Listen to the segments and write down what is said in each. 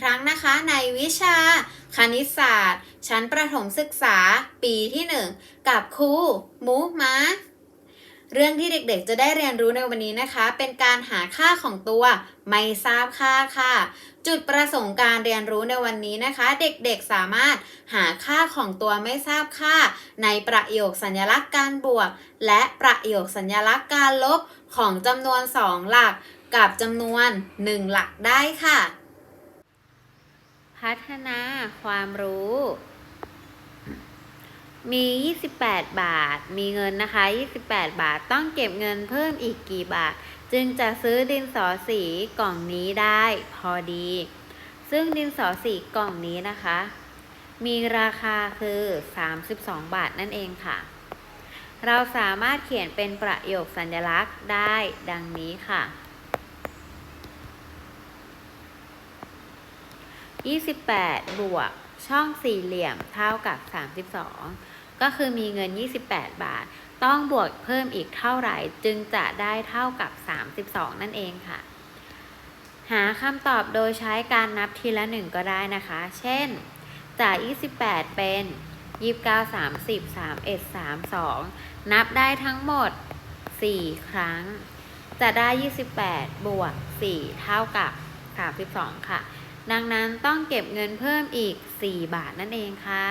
ครั้งนะคะในวิชาคณิตศาสตร์ ชั้นประถมศึกษาปีที่ 1 กับครูมูมาเรื่องที่เด็กๆ จะได้เรียนรู้ในวันนี้นะคะ เป็นการหาค่าของตัวไม่ทราบค่าค่ะ จุดประสงค์การเรียนรู้ในวันนี้นะคะ เด็กๆสามารถหาค่าของตัวไม่ทราบค่า ในประโยคสัญลักษณ์การบวก และประโยคสัญลักษณ์การลบของจำนวน 2 หลักกับจำนวน 1 หลักได้ค่ะ พัฒนาความรู้ มี 28 บาท มีเงินนะคะ 28 บาท ต้องเก็บเงินเพิ่มอีกกี่บาท จึงจะซื้อดินสอสีกล่องนี้ได้พอดี ซึ่งดินสอสีกล่องนี้นะคะ มีราคาคือ 32 บาทนั่นเองค่ะ เราสามารถเขียนเป็นประโยคสัญลักษณ์ได้ดังนี้ค่ะ 28 บวกช่องสี่เหลี่ยมเท่ากับ 32 ก็คือมีเงิน 28 บาท ต้องบวกเพิ่มอีกเท่าไหร่จึงจะได้เท่ากับ 32 นั่นเองค่ะ หาคำตอบโดยใช้การนับทีละหนึ่งก็ได้นะคะ เช่น จาก 28 เป็น 29 30 31 32 นับได้ทั้งหมด 4 ครั้ง จะได้ 28 บวก 4 เท่ากับ 32 ค่ะ ดังนั้นต้องเก็บเงินเพิ่มอีก 4 บาทนั่นเองค่ะ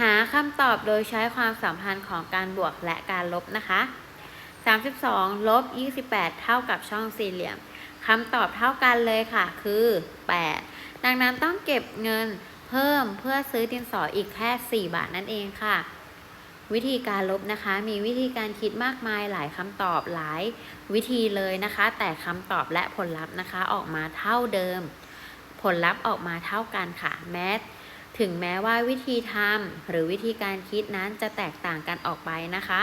หาคำตอบโดยใช้ความสัมพันธ์ของการบวกและการลบนะคะ 32 ลบ 28 เท่ากับช่องสี่เหลี่ยมคำตอบเท่ากันเลยค่ะ คือ 8 ดังนั้นต้องเก็บเงินเพิ่มเพื่อซื้อดินสออีกแค่ 4 บาทนั่นเองค่ะ วิธีการลบนะคะ มีวิธีการคิดมากมายหลายคำตอบหลายวิธีเลยนะคะ แต่คำตอบและผลลัพธ์นะคะออกมาเท่าเดิม ผลลัพธ์ออกมาเท่ากันค่ะแม้ถึงแม้ว่าวิธีทำหรือวิธีการคิดนั้นจะแตกต่างกันออกไปนะคะ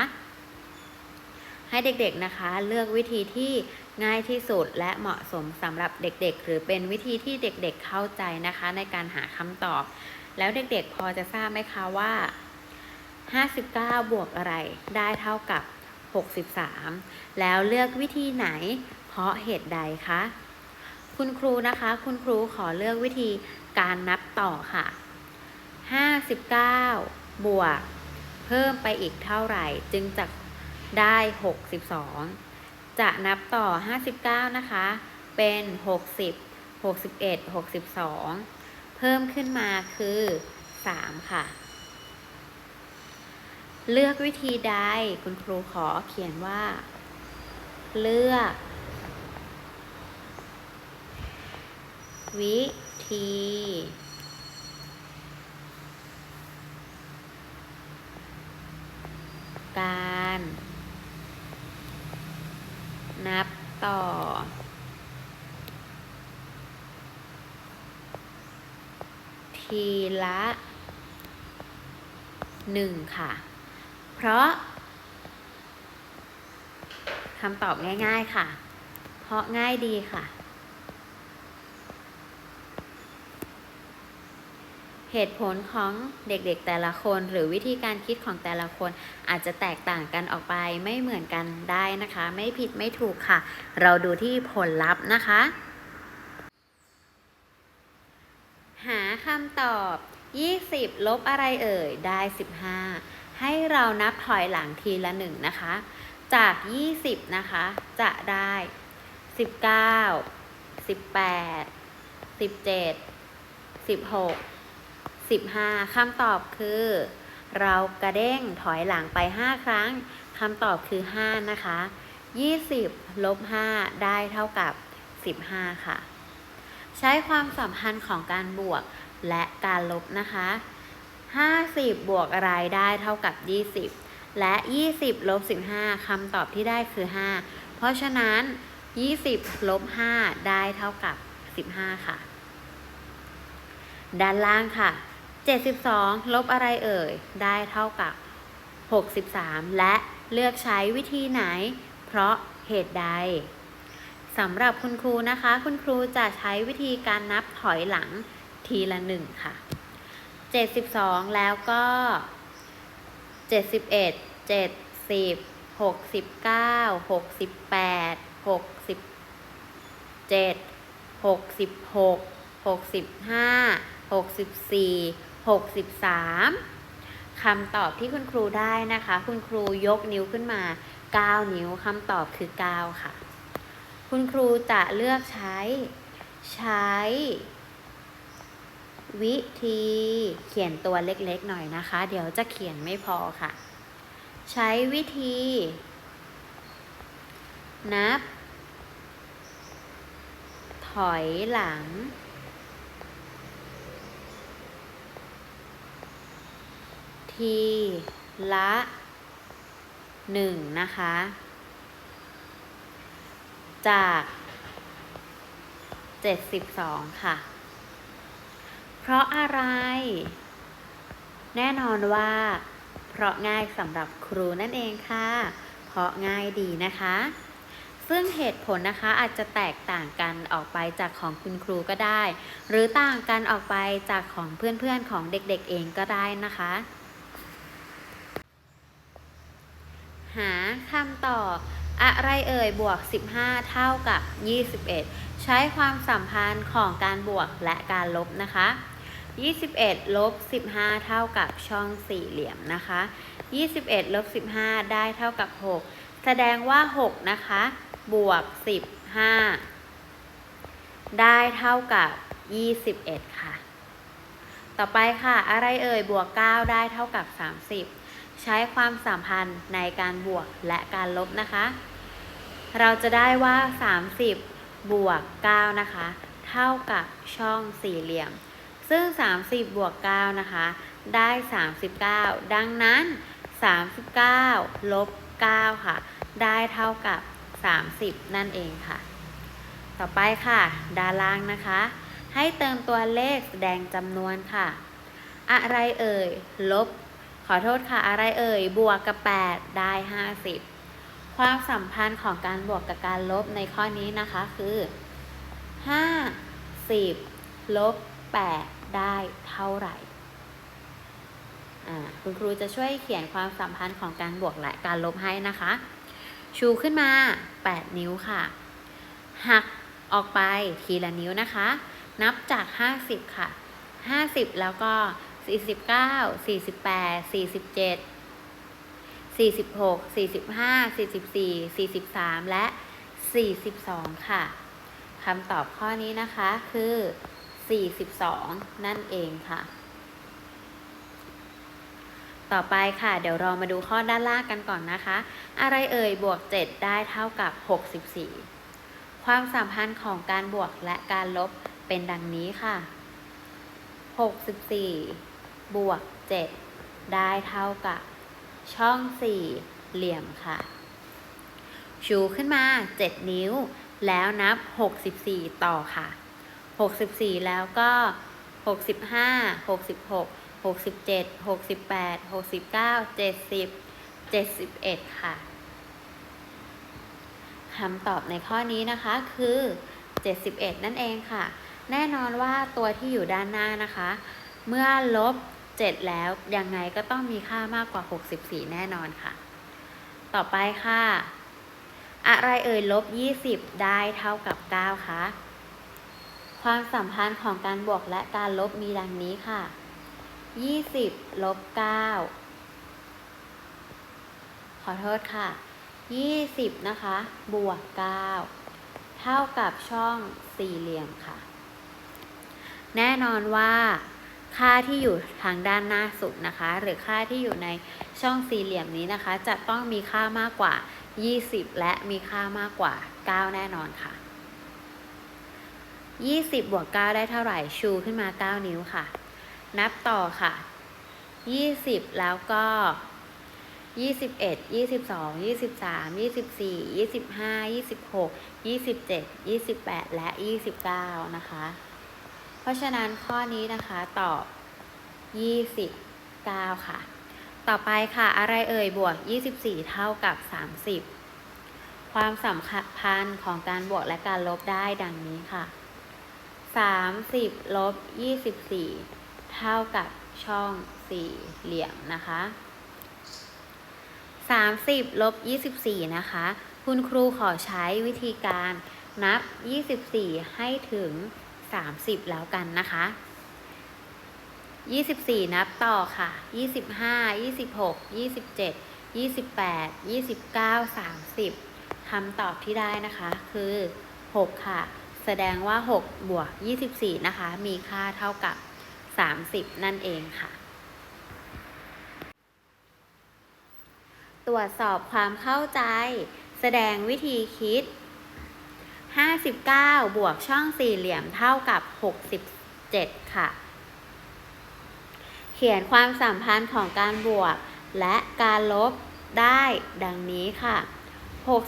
ให้เด็กๆนะคะ เลือกวิธีที่ง่ายที่สุดและเหมาะสมสำหรับเด็กๆ หรือเป็นวิธีที่เด็กๆเข้าใจนะคะ ในการหาคำตอบ แล้วเด็กๆพอจะทราบไหมคะว่า 59 บวกอะไรได้เท่ากับ 63 แล้วเลือกวิธีไหน เพราะเหตุใดคะ คุณครูนะคะ คุณครูขอเลือกวิธีการนับต่อค่ะ 59 บวก เพิ่มไปอีกเท่าไหร่ จึงจะได้ 62 จะนับต่อ 59 นะคะ เป็น 60 61 62 เพิ่มขึ้นมาคือ 3 ค่ะ เลือกวิธีใด คุณครูขอเขียนว่า เลือก วิธี การ นับต่อ ทีละหนึ่งค่ะ เพราะคำตอบง่ายๆค่ะ เพราะง่ายดีค่ะ เหตุผลของเด็กๆแต่ละคนหรือวิธีการคิดของแต่ละคนอาจจะแตกต่างกันออกไปไม่เหมือนกันได้นะคะ ไม่ผิดไม่ถูกค่ะ เราดูที่ผลลัพธ์นะคะ หาคำตอบ 20 ลบอะไรเอ่ย ได้ 15 ให้เรานับถอยหลังทีละหนึ่งนะคะ จาก 20 นะคะ จะได้ 19 18 17 16 15คำตอบคือ เรากระเด้งถอยหลังไป 5 ครั้งคำตอบคือ 5 นะคะ 20 ลบ 5 ได้เท่ากับ 15 ค่ะ ใช้ความสัมพันธ์ของการบวกและการลบนะคะ 50 บวกอะไรได้เท่ากับ 20 และ 20ลบ15คำตอบที่ได้คือ 5 เพราะฉะนั้น 20ลบ5ได้เท่ากับ 15 ค่ะ ด้านล่างค่ะ 72 ลบอะไรเอ่ย ได้เท่ากับ 63 และเลือกใช้วิธีไหน เพราะเหตุใดสำหรับคุณครูนะคะ คุณครูจะใช้วิธีการนับถอยหลังทีละหนึ่งค่ะ 72แล้วก็71 70 69 68 60เจ็ดหกสิบหกหกสิบห้าหกสิบสี่หกสิบสามคำตอบที่คุณครูได้นะคะ คุณครูยกนิ้วขึ้นมา 9 นิ้วคำตอบคือ 9 ค่ะ คุณครูจะเลือกใช้ ใช้ วิธีเขียนตัวเล็กๆหน่อยนะคะ เดี๋ยวจะเขียนไม่พอค่ะ ใช้วิธี นับ ถอยหลัง ทีละหนึ่งนะคะ จาก72ค่ะ ราะอะไร แน่นอนว่า เพราะง่ายสำหรับครูนั่นเองค่ะ เพราะง่ายดีนะคะ ซึ่งเหตุผลนะคะอาจจะแตกต่างกันออกไปจากของคุณครูก็ได้ หรือต่างกันออกไปจากของเพื่อนๆของเด็กๆเองก็ได้นะคะ หาคำตอบอะไรเอ่ยบวก 15 เท่ากับ 21 ใช้ความสัมพันธ์ของการบวกและการลบนะคะ 21 ลบ 15 เท่ากับช่องสี่เหลี่ยมนะคะ 21 ลบ 15 ได้เท่ากับ 6 แสดงว่า 6 นะคะ บวก 15 ได้เท่ากับ 21 ค่ะ ต่อไปค่ะ อะไรเอ่ย บวก 9 ได้เท่ากับ 30 ใช้ความสัมพันธ์ในการบวกและการลบนะคะ เราจะได้ว่า 30 บวก 9 นะคะ เท่ากับช่องสี่เหลี่ยม ซึ่ง 30 บวก 9 นะคะ ได้ 39 ดังนั้น 39 ลบ 9 ค่ะ ได้เท่ากับ 30 นั่นเองค่ะ ต่อไปค่ะ ด้านล่างนะคะ ให้เติมตัวเลขแสดงจำนวนค่ะ อะไรเอ่ย ลบ ขอโทษค่ะ อะไรเอ่ย บวกกับ 8 ได้ 50 ความสัมพันธ์ของการบวกกับการลบในข้อนี้นะคะคือ 5 10 ลบ8 ได้เท่าไหร่อ่าคุณครูจะช่วยเขียนความสัมพันธ์ของการบวกและการลบให้นะคะ ชูขึ้นมา 8 นิ้วค่ะ หักออกไปทีละนิ้วนะคะ นับจาก 50 ค่ะ 50 แล้วก็ 49 48 47 46 45 44 43 และ 42 ค่ะ คำตอบข้อนี้นะคะคือ 42 นั่นเองค่ะ ต่อไปค่ะ เดี๋ยวเรามาดูข้อด้านล่างกันก่อนนะคะ อะไรเอ่ยบวก 7 ได้เท่ากับ 64 ความสัมพันธ์ของการบวกและการลบเป็นดังนี้ค่ะ 64 บวก 7 ได้เท่ากับ ช่องสี่เหลี่ยมค่ะ ชูขึ้นมา 7 นิ้วแล้วนับ 64 ต่อค่ะ 64 แล้วก็ 65 66 67 68 69 70 71 ค่ะคำตอบในข้อนี้นะคะคือ 71 นั่นเองค่ะ แน่นอนว่าตัวที่อยู่ด้านหน้านะคะ เมื่อลบ 7 แล้วยังไงก็ต้องมีค่ามากกว่า 64 แน่นอนค่ะ ต่อไปค่ะ อะไรเอ่ยลบ 20 ได้เท่ากับ 9 คะ ความสัมพันธ์ของการบวกและการลบมีดังนี้ค่ะ 20ลบ9ขอโทษค่ะ 20 นะคะ บวก 9 เท่ากับช่องสี่เหลี่ยมค่ะ แน่นอนว่าค่าที่อยู่ทางด้านหน้าสุดนะคะ หรือค่าที่อยู่ในช่องสี่เหลี่ยมนี้นะคะ จะต้องมีค่ามากกว่า 20 และมีค่ามากกว่า 9 แน่นอนค่ะ 20 บวก 9 ได้เท่าไหร่ ชูขึ้นมา 9 นิ้วค่ะ นับต่อค่ะ 20 แล้วก็ 21 22 23 24 25 26 27 28 และ 29 นะคะ เพราะฉะนั้นข้อนี้นะคะตอบ 29 ค่ะ ต่อไปค่ะ อะไรเอ่ยบวก 24 เท่ากับ 30 ความสำคัญของการบวกและการลบได้ดังนี้ค่ะ สามสิบลบยี่สิบสี่เท่ากับช่องสี่เหลี่ยมนะคะสามสิบลบยี่สิบสี่นะคะ คุณครูขอใช้วิธีการนับยี่สิบสี่ให้ถึงสามสิบแล้วกันนะคะยี่สิบสี่นับต่อค่ะยี่สิบห้ายี่สิบหกยี่สิบเจ็ดยี่สิบแปดยี่สิบเก้าสามสิบคำตอบที่ได้นะคะคือหกค่ะ แสดงว่า 6 บวก 24 นะคะ มีค่าเท่ากับ 30 นั่นเองค่ะ ตรวจสอบความเข้าใจ แสดงวิธีคิด 59 บวกช่องสี่เหลี่ยมเท่ากับ 67 ค่ะ เขียนความสัมพันธ์ของการบวกและการลบได้ดังนี้ค่ะ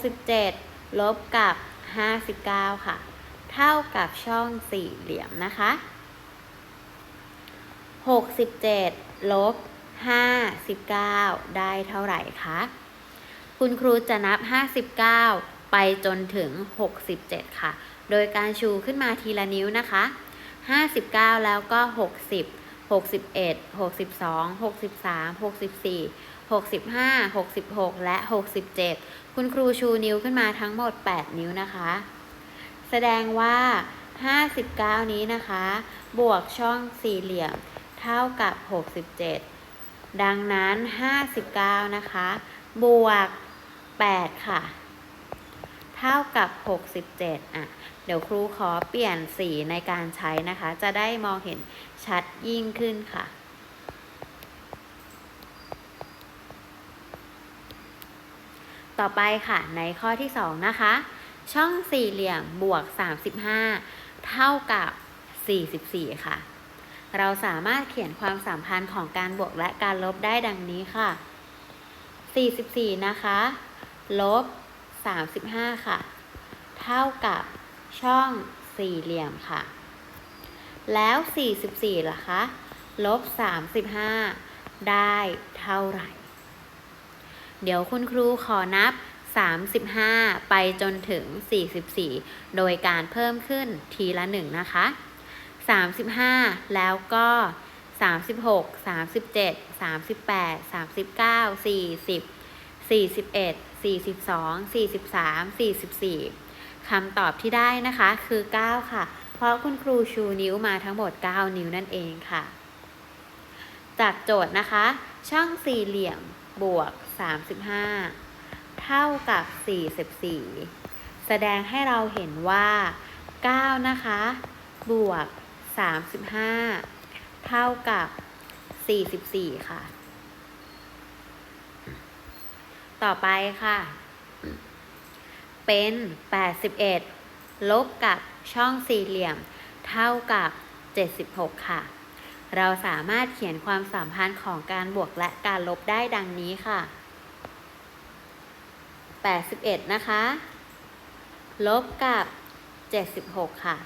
67 ลบกับ 59 ค่ะ เท่ากับช่องสี่เหลี่ยมนะคะ67ลบ59ได้เท่าไหร่คะ คุณครูจะนับ59ไปจนถึง67ค่ะ โดยการชูขึ้นมาทีละนิ้วนะคะ59แล้วก็60 61 62 63 64 65 66 และ 67 คุณครูชูนิ้วขึ้นมาทั้งหมด 8 นิ้วนะคะ แสดงว่า 59 นี้นะคะ บวกช่องสี่เหลี่ยมเท่ากับ 67 ดังนั้น 59 นะคะ บวก 8 ค่ะ เท่ากับ 67 อะ เดี๋ยวครูขอเปลี่ยนสีในการใช้นะคะ จะได้มองเห็นชัดยิ่งขึ้นค่ะต่อไปค่ะในข้อที่ 2 นะคะ ช่องสี่เหลี่ยมบวก 35 เท่ากับ 44 ค่ะ เราสามารถเขียนความสัมพันธ์ของการบวกและการลบได้ดังนี้ค่ะ 44 นะคะ ลบ 35 ค่ะ เท่ากับช่องสี่เหลี่ยมค่ะ แล้ว 44ล่ะคะ ลบ 35 ได้เท่าไหร่ เดี๋ยวคุณครูขอนับ 35 ไปจนถึง 44 โดยการเพิ่มขึ้นทีละหนึ่งนะคะ 35 แล้วก็ 36 37 38 39 40 41 42 43 44คำตอบที่ได้นะคะคือ 9 ค่ะ เพราะคุณครูชูนิ้วมาทั้งหมด 9 นิ้วนั่นเองค่ะ จากโจทย์นะคะ ช่องสี่เหลี่ยมบวก 35 เท่ากับ 44 แสดงให้เราเห็นว่า 9 นะคะ บวก 35 เท่ากับ 44 ค่ะ ต่อไปค่ะ เป็น 81 ลบกับช่องสี่เหลี่ยม เท่ากับ 76 ค่ะเราสามารถเขียนความสัมพันธ์ของการบวกและการลบได้ดังนี้ค่ะ 81 นะคะ ลบกับ 76 ค่ะ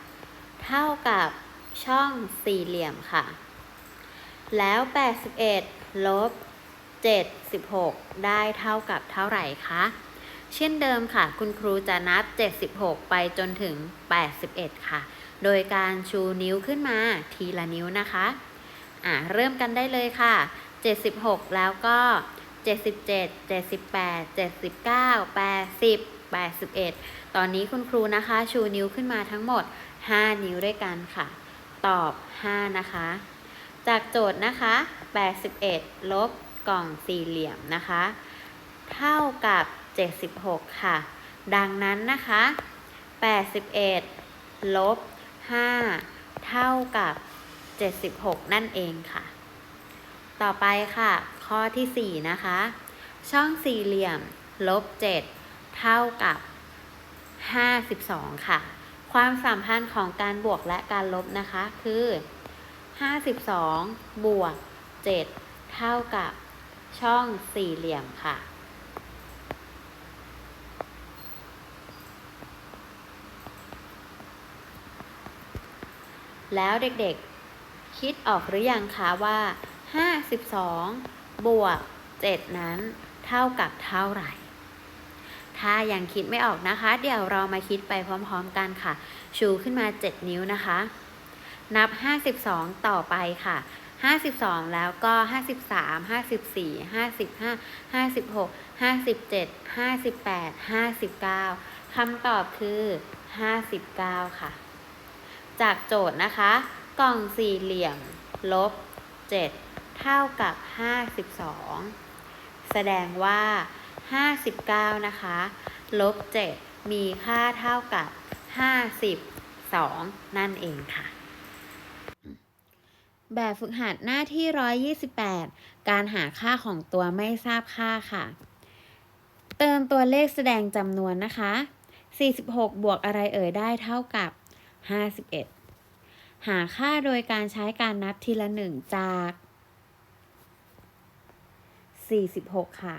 เท่ากับช่องสี่เหลี่ยมค่ะ แล้ว 81 ลบ 76 ได้เท่ากับเท่าไหร่คะ เช่นเดิมค่ะ คุณครูจะนับ 76 ไปจนถึง 81 ค่ะ โดยการชูนิ้วขึ้นมาทีละนิ้วนะคะ อ่าเริ่มกันได้เลยค่ะ 76 แล้วก็ 77 78 79 80 81 ตอนนี้คุณครูนะคะ ชูนิ้วขึ้นมาทั้งหมด 5 นิ้วด้วยกันค่ะ ตอบ 5 นะคะ จากโจทย์นะคะ 81 ลบกล่องสี่เหลี่ยมนะคะ เท่ากับ 76 ค่ะ ดังนั้นนะคะ 81 ลบ 5 เท่ากับ 76 นั่นเองค่ะ ต่อไปค่ะ ข้อที่ 4 นะคะ ช่องสี่เหลี่ยม ลบ 7 เท่ากับ 52 ค่ะ ความสัมพันธ์ของการบวกและการลบนะคะ คือ 52 บวก 7 เท่ากับช่องสี่เหลี่ยมค่ะแล้วเด็กๆ คิดออกหรือยังคะว่า 52 บวก 7 นั้นเท่ากับเท่าไหร่ ถ้ายังคิดไม่ออกนะคะ เดี๋ยวเรามาคิดไปพร้อมๆกันค่ะ ชูขึ้นมา 7 นิ้วนะคะ นับ 52 ต่อไปค่ะ 52 แล้วก็ 53 54 55 56 57 58 59 คำตอบคือ 59 ค่ะ จากโจทย์นะคะ กล่องสี่เหลี่ยม ลบ 7 เท่ากับ 52 แสดงว่า 59 นะคะ ลบ 7 มีค่าเท่ากับ 52 นั่นเองค่ะ แบบฝึกหัดหน้าที่ 128 การหาค่าของตัวไม่ทราบค่าค่ะ เติมตัวเลขแสดงจำนวนนะคะ 46 บวกอะไรเอ่ยได้เท่ากับ 51หาค่าโดยการใช้การนับทีละหนึ่งจาก 46 ค่ะ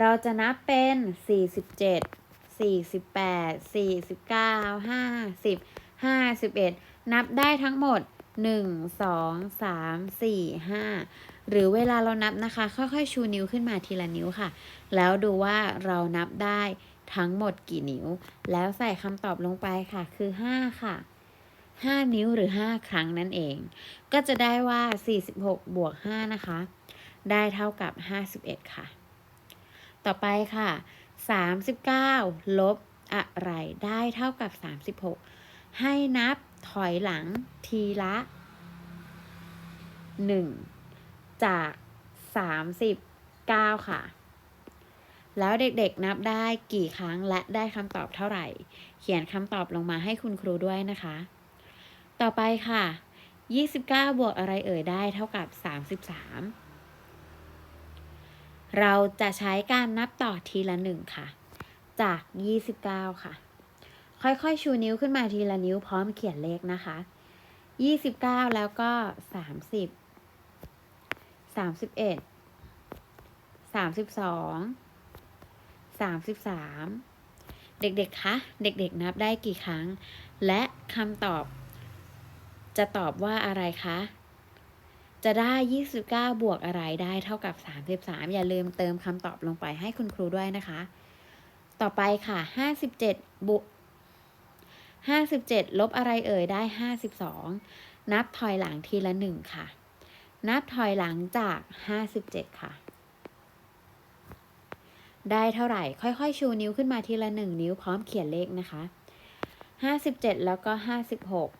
เราจะนับเป็น 47 48 49 50 51 นับได้ทั้งหมด 1 2 3 4 5 หรือเวลาเรานับนะคะ ค่อยๆ ชูนิ้วขึ้นมาทีละนิ้วค่ะ แล้วดูว่าเรานับได้ทั้งหมดกี่นิ้ว แล้วใส่คำตอบลงไปค่ะคือ 5 ค่ะ 5 นิ้วหรือ 5 ครั้งนั่นเอง ก็จะได้ว่า 46 บวก 5 นะคะ ได้เท่ากับ 51 ค่ะ ต่อไปค่ะ 39 ลบอะไรได้เท่ากับ 36 ให้นับถอยหลังทีละ 1 จาก 39 ค่ะ แล้วเด็กๆนับได้กี่ครั้งและได้คำตอบเท่าไหร่ เขียนคำตอบลงมาให้คุณครูด้วยนะคะ ต่อไปค่ะ 29 บวกอะไรเอ่ยได้เท่ากับ 33 เราจะใช้การนับต่อทีละหนึ่งค่ะ จาก 29 ค่ะ ค่อยๆ ชูนิ้วขึ้นมาทีละนิ้วพร้อมเขียนเลขนะคะ 29 แล้วก็ 30 31 32 33 เด็กๆ คะ เด็กๆ นับได้กี่ครั้ง และคำตอบจะตอบว่าอะไรคะ จะได้ 29 บวกอะไรได้เท่ากับ 33 อย่าลืมเติมคำตอบลงไปให้คุณครูด้วยนะคะ ต่อไปค่ะ 57 บวก 57 ลบอะไรเอ่ยได้ 52 นับถอยหลังทีละ 1 ค่ะ นับถอยหลังจาก 57 ค่ะ ได้เท่าไหร่ ค่อยๆ ชูนิ้วขึ้นมาทีละ 1 นิ้วพร้อมเขียนเลขนะคะ 57 แล้วก็ 56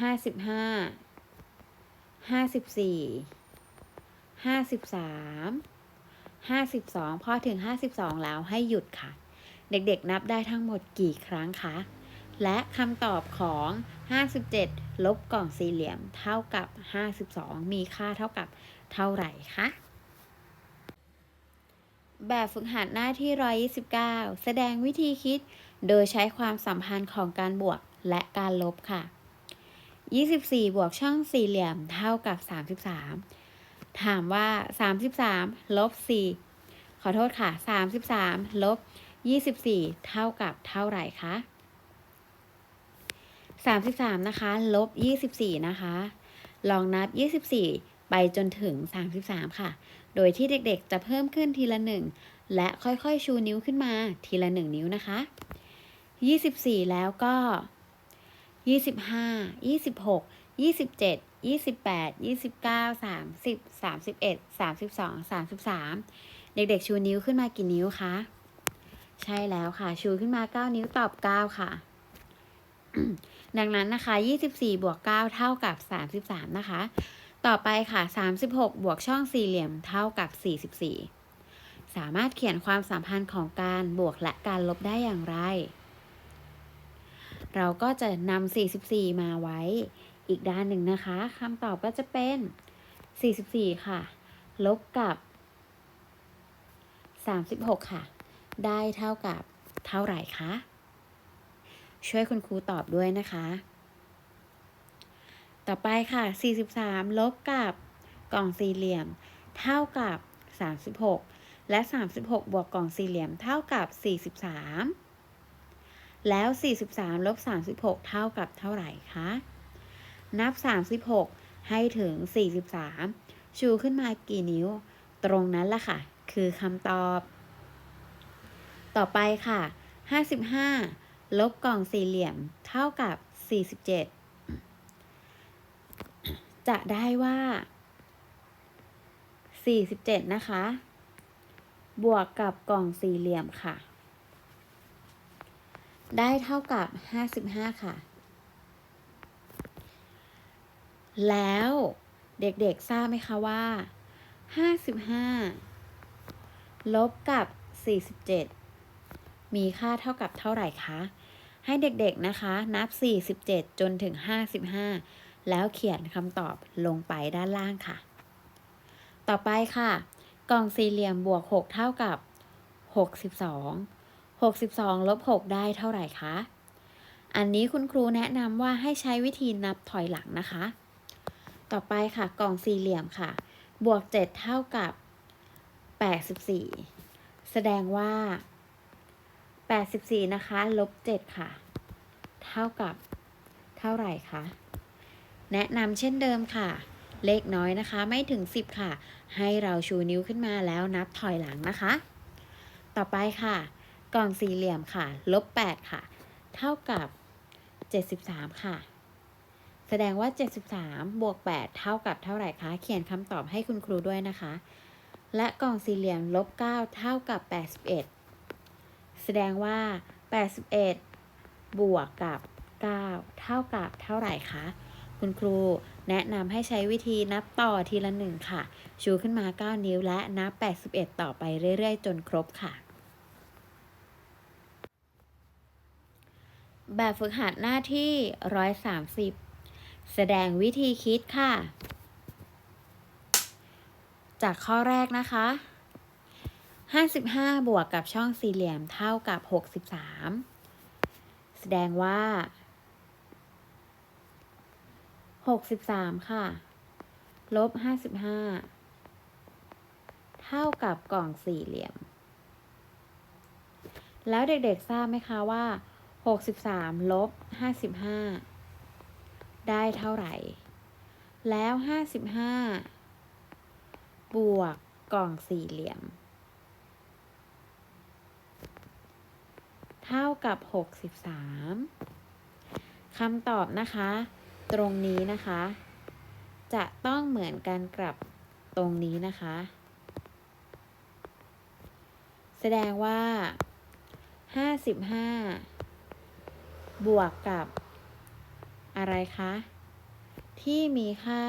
55 ห้าสิบสี่ห้าสิบสามห้าสิบสองพอถึงห้าสิบสองแล้วให้หยุดค่ะ เด็กๆนับได้ทั้งหมดกี่ครั้งคะ และคำตอบของ 57 ลบกล่องสี่เหลี่ยมเท่ากับ 52 มีค่าเท่ากับเท่าไหร่คะแบบฝึกหัดหน้าที่ 129 แสดงวิธีคิด โดยใช้ความสัมพันธ์ของการบวกและการลบค่ะ 24 บวกช่องสี่เหลี่ยมเท่ากับ 33 ถามว่า 33 ลบ 4 ขอโทษค่ะ 33 ลบ 24 เท่ากับเท่าไหร่คะ 33 นะคะ ลบ 24 นะคะ ลองนับ 24 ไปจนถึง 33 ค่ะ โดยที่เด็กๆ จะเพิ่มขึ้นทีละ 1 และค่อยๆ ชูนิ้วขึ้นมาทีละ 1 นิ้วนะคะ 24 แล้วก็ ยี่สิบห้ายี่สิบหกยี่สิบเจ็ดยี่สิบแปดยี่สิบเก้าสามสิบสามสิบเอ็ดสามสิบสองสามสิบสามเด็กๆชูนิ้วขึ้นมากี่นิ้วคะ ใช่แล้วค่ะ ชูขึ้นมาเก้านิ้วตอบเก้าค่ะ ดังนั้นนะคะยี่สิบสี่บวกเก้าเท่ากับสามสิบสามนะคะ ต่อไปค่ะสามสิบหกบวกช่องสี่เหลี่ยมเท่ากับสี่สิบสี่สามารถเขียนความสัมพันธ์ของการบวกและการลบได้อย่างไร เราก็จะนำ44 มาไว้อีกด้านหนึ่งนะคะคำตอบก็จะเป็น 44 ค่ะ ลบกับ 36 ค่ะ ได้เท่ากับเท่าไหร่คะ ช่วยคุณครูตอบด้วยนะคะ ต่อไปค่ะ 43 ลบกับกล่องสี่เหลี่ยม เท่ากับ 36 และ 36 บวกกล่องสี่เหลี่ยมเท่ากับ 43 แล้ว 43ลบ36 เท่ากับเท่าไหร่คะ นับ 36 ให้ถึง 43 ชูขึ้นมากี่นิ้ว ตรงนั้นละค่ะ คือคำตอบ ต่อไปค่ะ 55 ลบกล่องสี่เหลี่ยม เท่ากับ 47 จะได้ว่า 47 นะคะ บวกกับกล่องสี่เหลี่ยมค่ะ ได้เท่ากับ 55 ค่ะ แล้วเด็กๆทราบไหมคะว่า 55 ลบกับ 47 มีค่าเท่ากับเท่าไหร่คะ ให้เด็กๆนะคะ นับ 47 จนถึง 55 แล้วเขียนคำตอบลงไปด้านล่างค่ะ ต่อไปค่ะ กล่องสี่เหลี่ยมบวก 6 เท่ากับ 62 62 ลบ 6 ได้เท่าไหร่คะ อันนี้คุณครูแนะนำว่าให้ใช้วิธีนับถอยหลังนะคะ ต่อไปค่ะกล่องสี่เหลี่ยมค่ะ บวก 7 เท่ากับ 84 แสดงว่า 84 นะคะลบ 7 ค่ะ เท่ากับเท่าไหร่คะ แนะนำเช่นเดิมค่ะเลขน้อยนะคะไม่ถึง 10 ค่ะ ให้เราชูนิ้วขึ้นมาแล้วนับถอยหลังนะคะ ต่อไปค่ะ กล่องสี่เหลี่ยมค่ะ ลบ 8 ค่ะ เท่ากับ 73 ค่ะ แสดงว่า 73 บวก 8 เท่ากับเท่าไหร่คะ เขียนคำตอบให้คุณครูด้วยนะคะ และกล่องสี่เหลี่ยมลบ 9 เท่ากับ 81 แสดงว่า 81 บวกกับ 9 เท่ากับเท่าไหร่คะ คุณครูแนะนำให้ใช้วิธีนับต่อทีละหนึ่งค่ะ ชูขึ้นมา 9 นิ้วและนับ 81 ต่อไปเรื่อย ๆ จนครบค่ะ แบบฝึกหัดหน้าที่ 130 แสดงวิธีคิดค่ะ จากข้อแรกนะคะ 55 บวกกับช่องสี่เหลี่ยมเท่ากับ 63 แสดงว่า 63 ค่ะ ลบ 55 เท่ากับกล่องสี่เหลี่ยม แล้วเด็กๆทราบไหมคะว่า 63ลบ55ได้เท่าไหร่ แล้ว55บห้าบวกกล่องสี่เหลี่ยม เท่ากับ63คำตอบนะคะ ตรงนี้นะคะ จะต้องเหมือนกันกับตรงนี้นะคะ แสดงว่า 55 บวกกับ อะไรคะ ที่มีค่า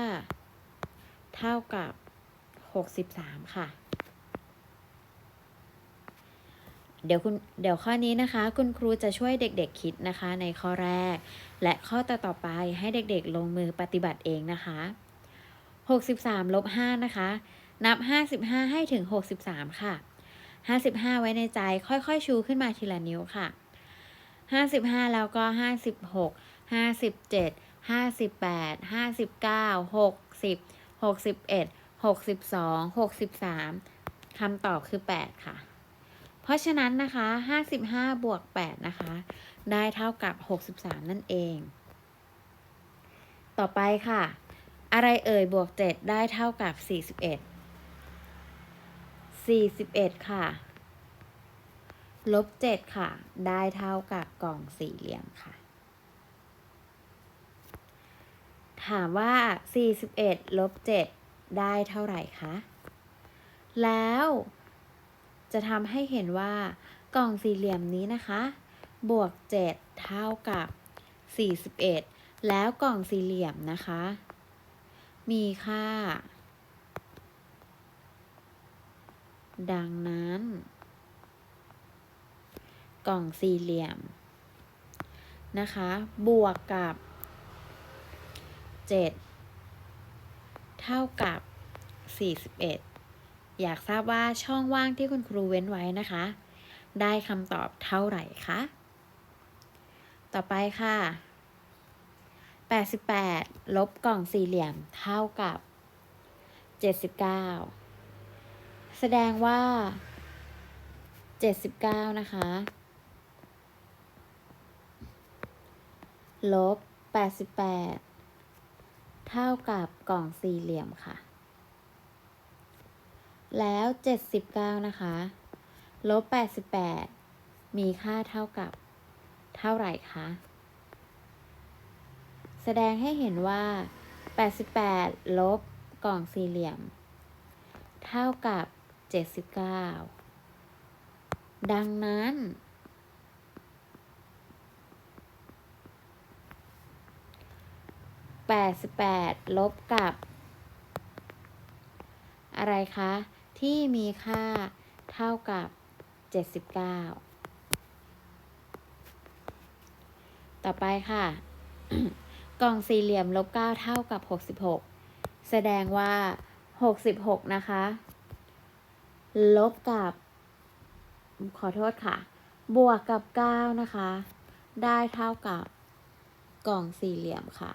เท่ากับ 63 ค่ะ เดี๋ยวคุณเดี๋ยวข้อนี้นะคะ คุณครูจะช่วยเด็กๆคิดนะคะ ในข้อแรก และข้อต่อต่อไปให้เด็กๆลงมือปฏิบัติเองนะคะ 63ลบ5นะคะ นับ 55 ให้ถึง 63 ค่ะ 55 ไว้ในใจค่อยๆ ชูขึ้นมาทีละนิ้วค่ะ 55แล้วก็56 57 58 59 60 61 62 63คำตอบคือ8ค่ะ เพราะฉะนั้นนะคะ55บวก8นะคะ ได้เท่ากับ63นั่นเอง ต่อไปค่ะ อะไรเอ่ยบวก7ได้เท่ากับ41 41ค่ะ ลบ7ค่ะ ได้เท่ากับกล่องสี่เหลี่ยมค่ะ ถามว่า41ลบ7ได้เท่าไหร่คะ แล้วจะทำให้เห็นว่ากล่องสี่เหลี่ยมนี้นะคะ บวก 7 เท่ากับ 41 แล้วกล่องสี่เหลี่ยมนะคะ มีค่า ดังนั้น กล่องสี่เหลี่ยมนะคะ บวกกับ 7 เท่ากับ 41 อยากทราบว่าช่องว่างที่คุณครูเว้นไว้นะคะ ได้คำตอบเท่าไหร่คะ ต่อไปค่ะ 88 ลบกล่องสี่เหลี่ยมเท่ากับ 79 แสดงว่า 79 นะคะ ลบ 88 เท่ากับกล่องสี่เหลี่ยมค่ะ แล้ว 79 นะคะ ลบ 88 มีค่าเท่ากับ เท่าไหร่คะ แสดงให้เห็นว่า 88 ลบกล่องสี่เหลี่ยม เท่ากับ 79 ดังนั้น 88 ลบกับ อะไรคะ ที่มีค่าเท่ากับ 79 ต่อไปค่ะ กล่องสี่เหลี่ยมลบ 9 เท่ากับ 66 แสดงว่า 66 นะคะ ลบกับ ขอโทษค่ะ บวกกับ 9 นะคะ ได้เท่ากับกล่องสี่เหลี่ยมค่ะ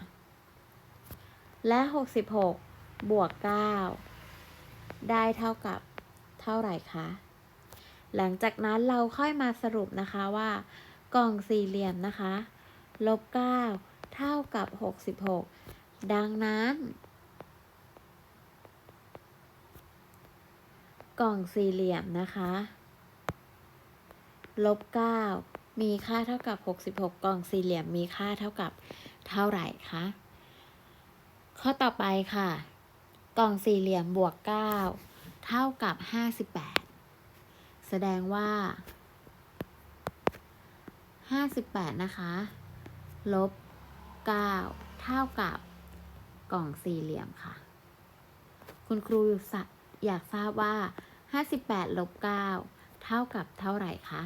และ 66 บวก 9 ได้เท่ากับเท่าไหร่คะ หลังจากนั้นเราค่อยมาสรุปนะคะว่ากล่องสี่เหลี่ยมนะคะลบ 9 เท่ากับ 66 ดังนั้น กล่องสี่เหลี่ยมนะคะลบ 9 มีค่าเท่ากับ 66 กล่องสี่เหลี่ยมมีค่าเท่ากับเท่าไหร่คะ ข้อต่อไปค่ะ กล่องสี่เหลี่ยมบวก 9 เท่ากับ 58 แสดงว่า 58 นะคะ ลบ 9 เท่ากับกล่องสี่เหลี่ยมค่ะ คุณครูอยากทราบว่า 58 ลบ 9 เท่ากับเท่าไหร่คะ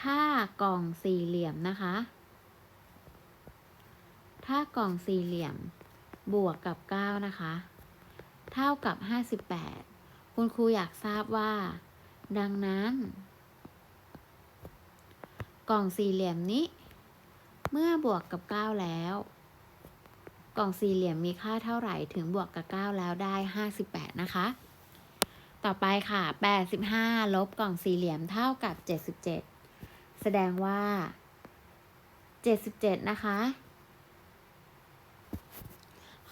ถ้ากล่องสี่เหลี่ยมนะคะ ถ้ากล่องสี่เหลี่ยมบวกกับ 9 นะคะ เท่ากับ 58 คุณครูอยากทราบว่า ดังนั้น กล่องสี่เหลี่ยมนี้ เมื่อบวกกับ 9 แล้ว กล่องสี่เหลี่ยมมีค่าเท่าไหร่ถึงบวกกับ 9 แล้วได้ 58 นะคะ ต่อไปค่ะ 85 ลบกล่องสี่เหลี่ยมเท่ากับ 77 แสดงว่า 77 นะคะ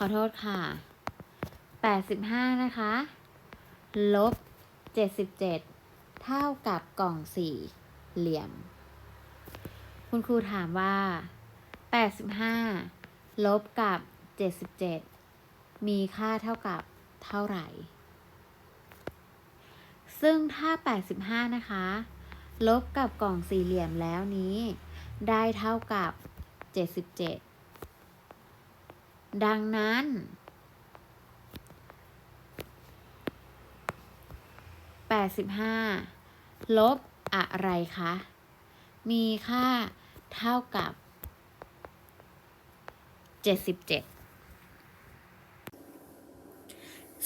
อโทษค่ะ 85 นะคะ ลบ 77 เท่ากับกล่องสี่เหลี่ยม คุณครูถามว่า 85 ลบกับ 77 มีค่าเท่ากับเท่าไหร่ ซึ่งถ้า 85 นะคะ ลบกับกล่องสี่เหลี่ยมแล้วนี้ ได้เท่ากับ 77 ดังนั้น 85 ลบอะไรคะ มีค่าเท่ากับ 77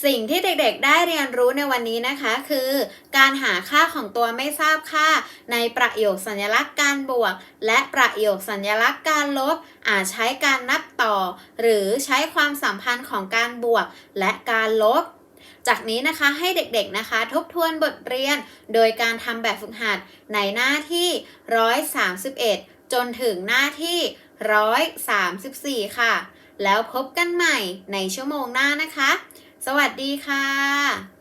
สิ่งที่เด็กๆได้เรียนรู้ในวันนี้นะคะ คือ การหาค่าของตัวไม่ทราบค่า ในประโยคสัญลักษณ์การบวก และประโยคสัญลักษณ์การลบ อาจใช้การนับต่อ หรือใช้ความสัมพันธ์ของการบวก และการลบ จากนี้นะคะให้เด็กๆนะคะ ทบทวนบทเรียน โดยการทำแบบฝึกหัดในหน้าที่ 131 จนถึงหน้าที่ 134 ค่ะ แล้วพบกันใหม่ในชั่วโมงหน้านะคะ สวัสดีค่ะ